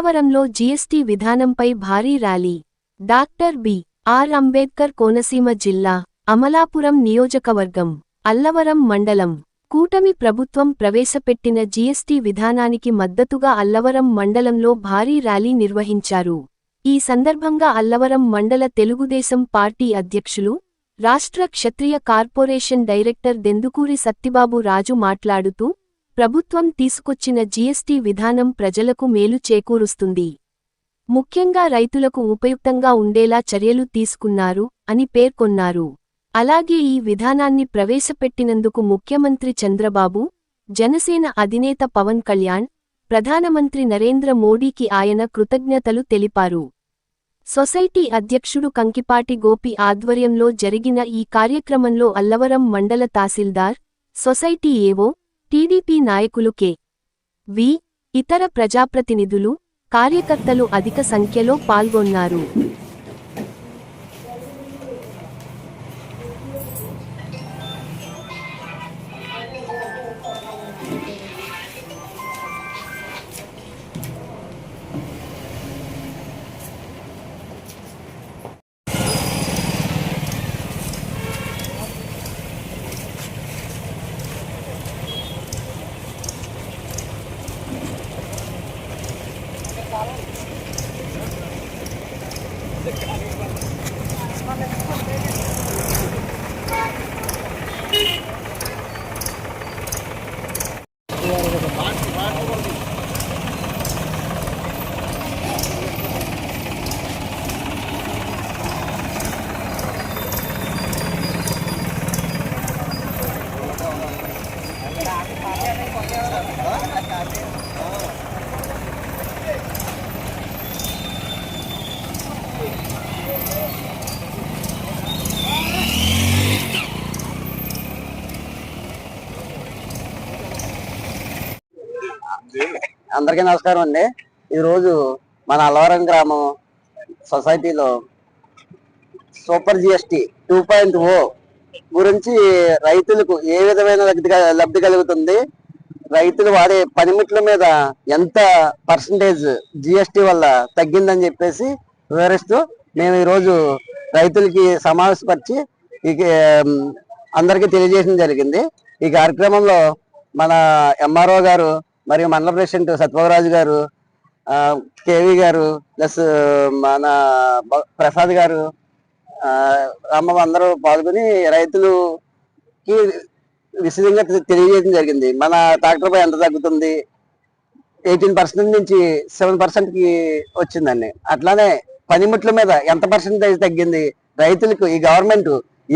అల్లవరంలో GST విధానంపై భారీ rally. Doctor B. R. Ambedkar Konaseema జిల్లా అమలాపురం నియోజకవర్గం అల్లవరం మండలం. కూటమి ప్రభుత్వం ప్రవేశపెట్టిన జీఎస్టీ విధానానికి మద్దతుగా అల్లవరం మండలంలో భారీ ర్యాలీ నిర్వహించారు. ఈ సందర్భంగా అల్లవరం మండల తెలుగుదేశం పార్టీ అధ్యక్షులు రాష్ట్ర క్షత్రియ కార్పొరేషన్ డైరెక్టర్ దెందుకూరి సత్తిబాబు రాజు మాట్లాడుతూ ప్రభుత్వం తీసుకొచ్చిన జీఎస్టీ విధానం ప్రజలకు మేలు చేకూరుస్తుంది. ముఖ్యంగా రైతులకు ఉపయుక్తంగా ఉండేలా చర్యలు తీసుకున్నారు అని పేర్కొన్నారు. అలాగే ఈ విధానాన్ని ప్రవేశపెట్టినందుకు ముఖ్యమంత్రి చంద్రబాబు జనసేన అధినేత పవన్ కళ్యాణ్ ప్రధానమంత్రి నరేంద్ర మోడీకి ఆయన కృతజ్ఞతలు తెలిపారు. సొసైటీ అధ్యక్షుడు కంకిపాటి గోపి ఆధ్వర్యంలో జరిగిన ఈ కార్యక్రమంలో అల్లవరం మండల తహసీల్దార్ సొసైటీ ఏవో టీడీపీ నాయకులు కె. వి. ఇతర ప్రజాప్రతినిధులు కార్యకర్తలు అధిక సంఖ్యలో పాల్గొన్నారు. Thank you. అందరికీ నమస్కారం అండి. ఈ రోజు మన అల్లవరం గ్రామం సొసైటీలో super GST two point O గురించి రైతులకు ఏ విధమైన లబ్ధి క- లబ్ధి కలుగుతుంది? రైతులు వాడే పనిముట్ల మీద ఎంత పర్సంటేజ్ జిఎస్టి వల్ల తగ్గిందని చెప్పేసి వివరిస్తూ మేము ఈరోజు రైతులకి సమావేశపరిచి ఈ అందరికీ తెలియజేయడం జరిగింది. ఈ కార్యక్రమంలో మన ఎంఆర్ఓ గారు మరియు మండల ప్రెసిడెంట్ సత్వరాజు గారు కేవీ గారు ప్లస్ మన ప్రసాద్ గారు అమ్మ అందరూ పాల్గొని రైతులుకి విశదంగా తెలియజేయడం జరిగింది. మన ట్రాక్టర్ పై ఎంత తగ్గుతుంది? ఎయిటీన్ పర్సెంట్ నుంచి సెవెన్ పర్సెంట్కి వచ్చిందండి. అట్లానే పనిముట్ల మీద ఎంత పర్సెంటేజ్ తగ్గింది? రైతులకు ఈ గవర్నమెంట్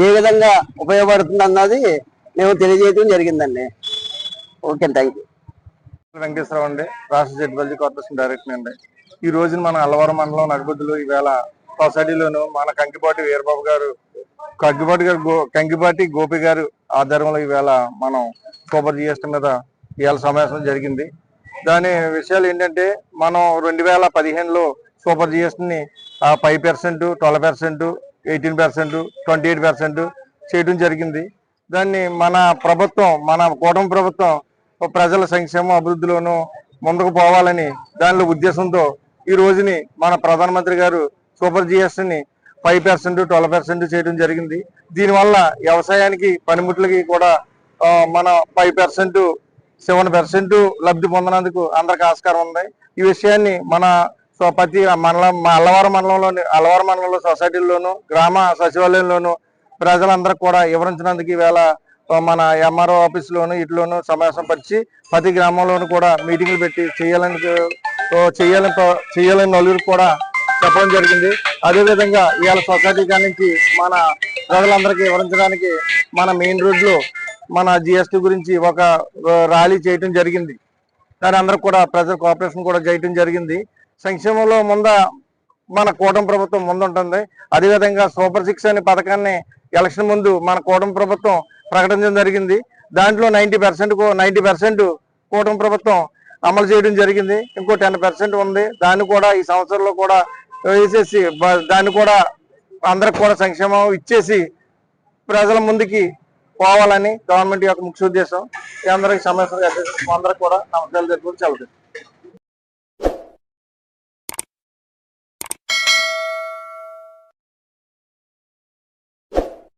ఏ విధంగా ఉపయోగపడుతుంది అన్నది మేము తెలియజేయడం జరిగిందండి. ఓకే థ్యాంక్ యూ వెంకటేశ్వరరావు అండి. రాష్ట్ర జడ్బల్జీ కార్పొరేషన్ డైరెక్టర్ అండి. ఈ రోజున మన అల్లవరం మండలం నడిబొద్దులు ఈవేళ సొసైటీలోను మన కంకిపాటి వీరబాబు గారు కంకిపాటి గారు గో- కంకిపాటి గోపి గారు ఆధ్వర్యంలో ఈవేళ మనం సూపర్ జిఎస్టీ మీద ఇవాళ సమావేశం జరిగింది. దాని విషయాలు ఏంటంటే మనం రెండు వేల పదిహేనులో super జిఎస్టీని five percent twelve percent eighteen percent twenty eight percent చేయడం జరిగింది. దాన్ని మన ప్రభుత్వం మన కూటమి ప్రభుత్వం ప్రజల సంక్షేమ అభివృద్ధిలోనూ ముందుకు పోవాలని దానిలో ఉద్దేశంతో ఈ రోజుని మన ప్రధానమంత్రి గారు సూపర్ జిఎస్టీని ఫైవ్ పర్సెంట్ ట్వెల్వ్ పర్సెంట్ చేయడం జరిగింది. దీనివల్ల వ్యవసాయానికి పనిముట్లకి కూడా మన ఫైవ్ పర్సెంట్ సెవెన్ పర్సెంట్ లబ్ధి పొందినందుకు అందరికి ఆస్కారం ఉంది. ఈ విషయాన్ని మన సో ప్రతి మండలం మా అల్లవారం మండలంలోని అల్లవారం మండలంలో సొసైటీల్లోనూ గ్రామ సచివాలయంలోనూ ప్రజలందరికీ కూడా వివరించినందుకు ఈవేళ మన ఎంఆర్ఓ ఆఫీస్ ఇట్లోనూ సమావేశం పరిచి ప్రతి గ్రామంలోనూ కూడా మీటింగ్లు పెట్టి చేయాలని చేయాలని చేయాలని నలుగురు కూడా చెప్పడం జరిగింది. అదేవిధంగా ఇవాళ సొసైటీ కానించి నుంచి మన ప్రజలందరికీ వివరించడానికి మన మెయిన్ రోడ్లో మన జిఎస్టీ గురించి ఒక ర్యాలీ చేయటం జరిగింది. దాని అందరూ కూడా ప్రజల కోఆపరేషన్ కూడా చేయటం జరిగింది. సంక్షేమంలో ముంద మన కూటమి ప్రభుత్వం ముందుంటుంది. అదేవిధంగా సూపర్ సిక్స్ అనే పథకాన్ని ఎలక్షన్ ముందు మన కూటమి ప్రభుత్వం ప్రకటించడం జరిగింది. దాంట్లో నైంటీ పర్సెంట్ నైంటీ పర్సెంట్ కూటమి ప్రభుత్వం అమలు చేయడం జరిగింది. ఇంకో టెన్ పర్సెంట్ ఉంది. దాన్ని కూడా ఈ సంవత్సరంలో కూడా వేసేసి దాన్ని కూడా అందరికి కూడా సంక్షేమం ఇచ్చేసి ప్రజల ముందుకి పోవాలని గవర్నమెంట్ యొక్క ముఖ్య ఉద్దేశం. అందరికి సమస్యలు అందరికి కూడా నమస్కారాలు తెలుపుతూ సెలవు